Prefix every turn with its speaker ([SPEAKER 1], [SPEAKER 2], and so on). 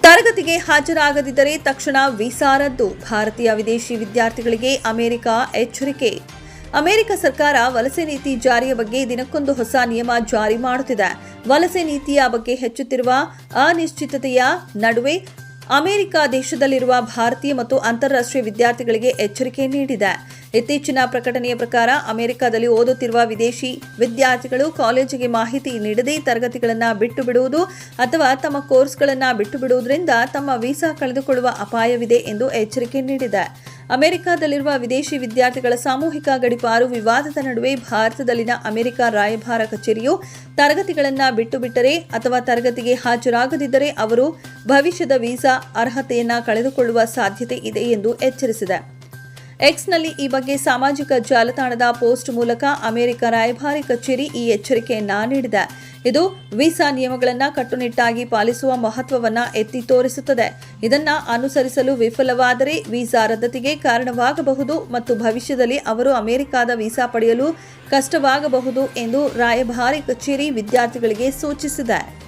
[SPEAKER 1] ತರಗತಿಗೆ ಹಾಜರಾಗದಿದ್ದರೆ ತಕ್ಷಣ ವೀಸಾ ರದ್ದು. ಭಾರತೀಯ ವಿದೇಶಿ ವಿದ್ಯಾರ್ಥಿಗಳಿಗೆ ಅಮೆರಿಕ ಎಚ್ಚರಿಕೆ. ಅಮೆರಿಕ ಸರ್ಕಾರ ವಲಸೆ ನೀತಿ ಜಾರಿಯ ಬಗ್ಗೆ ದಿನಕ್ಕೊಂದು ಹೊಸ ನಿಯಮ ಜಾರಿ ಮಾಡುತ್ತಿದೆ. ವಲಸೆ ನೀತಿಯ ಬಗ್ಗೆ ಹೆಚ್ಚುತ್ತಿರುವ ಅನಿಶ್ಚಿತತೆಯ ನಡುವೆ ಅಮೆರಿಕ ದೇಶದಲ್ಲಿರುವ ಭಾರತೀಯ ಮತ್ತು ಅಂತಾರಾಷ್ಟ್ರೀಯ ವಿದ್ಯಾರ್ಥಿಗಳಿಗೆ ಎಚ್ಚರಿಕೆ ನೀಡಿದೆ. ಇತ್ತೀಚಿನ ಪ್ರಕಟಣೆಯ ಪ್ರಕಾರ, ಅಮೆರಿಕದಲ್ಲಿ ಓದುತ್ತಿರುವ ವಿದೇಶಿ ವಿದ್ಯಾರ್ಥಿಗಳು ಕಾಲೇಜಿಗೆ ಮಾಹಿತಿ ನೀಡದೆ ತರಗತಿಗಳನ್ನು ಬಿಟ್ಟು ಬಿಡುವುದು ಅಥವಾ ತಮ್ಮ ಕೋರ್ಸ್ಗಳನ್ನು ಬಿಟ್ಟು ಬಿಡುವುದರಿಂದ ತಮ್ಮ ವೀಸಾ ಕಳೆದುಕೊಳ್ಳುವ ಅಪಾಯವಿದೆ ಎಂದು ಎಚ್ಚರಿಕೆ ನೀಡಿದೆ. ಅಮೆರಿಕದಲ್ಲಿರುವ ವಿದೇಶಿ ವಿದ್ಯಾರ್ಥಿಗಳ ಸಾಮೂಹಿಕ ಗಡಿಪಾರು ವಿವಾದದ ನಡುವೆ ಭಾರತದಲ್ಲಿನ ಅಮೆರಿಕ ರಾಯಭಾರ ಕಚೇರಿಯು ತರಗತಿಗಳನ್ನು ಬಿಟ್ಟು ಬಿಟ್ಟರೆ ಅಥವಾ ತರಗತಿಗೆ ಹಾಜರಾಗದಿದ್ದರೆ ಅವರು ಭವಿಷ್ಯದ ವೀಸಾ ಅರ್ಹತೆಯನ್ನು ಕಳೆದುಕೊಳ್ಳುವ ಸಾಧ್ಯತೆ ಇದೆ ಎಂದು ಎಚ್ಚರಿಸಿದೆ. ಎಕ್ಸ್ನಲ್ಲಿ ಈ ಬಗ್ಗೆ ಸಾಮಾಜಿಕ ಜಾಲತಾಣದ ಪೋಸ್ಟ್ ಮೂಲಕ ಅಮೆರಿಕ ರಾಯಭಾರಿ ಕಚೇರಿ ಈ ಎಚ್ಚರಿಕೆಯನ್ನ ನೀಡಿದೆ. ಇದು ವೀಸಾ ನಿಯಮಗಳನ್ನು ಕಟ್ಟುನಿಟ್ಟಾಗಿ ಪಾಲಿಸುವ ಮಹತ್ವವನ್ನ ಎತ್ತಿ ತೋರಿಸುತ್ತದೆ. ಇದನ್ನ ಅನುಸರಿಸಲು ವಿಫಲವಾದರೆ ವೀಸಾ ರದ್ದತಿಗೆ ಕಾರಣವಾಗಬಹುದು ಮತ್ತು ಭವಿಷ್ಯದಲ್ಲಿ ಅವರು ಅಮೆರಿಕದ ವೀಸಾ ಪಡೆಯಲು ಕಷ್ಟವಾಗಬಹುದು ಎಂದು ರಾಯಭಾರಿ ಕಚೇರಿ ವಿದ್ಯಾರ್ಥಿಗಳಿಗೆ ಸೂಚಿಸಿದೆ.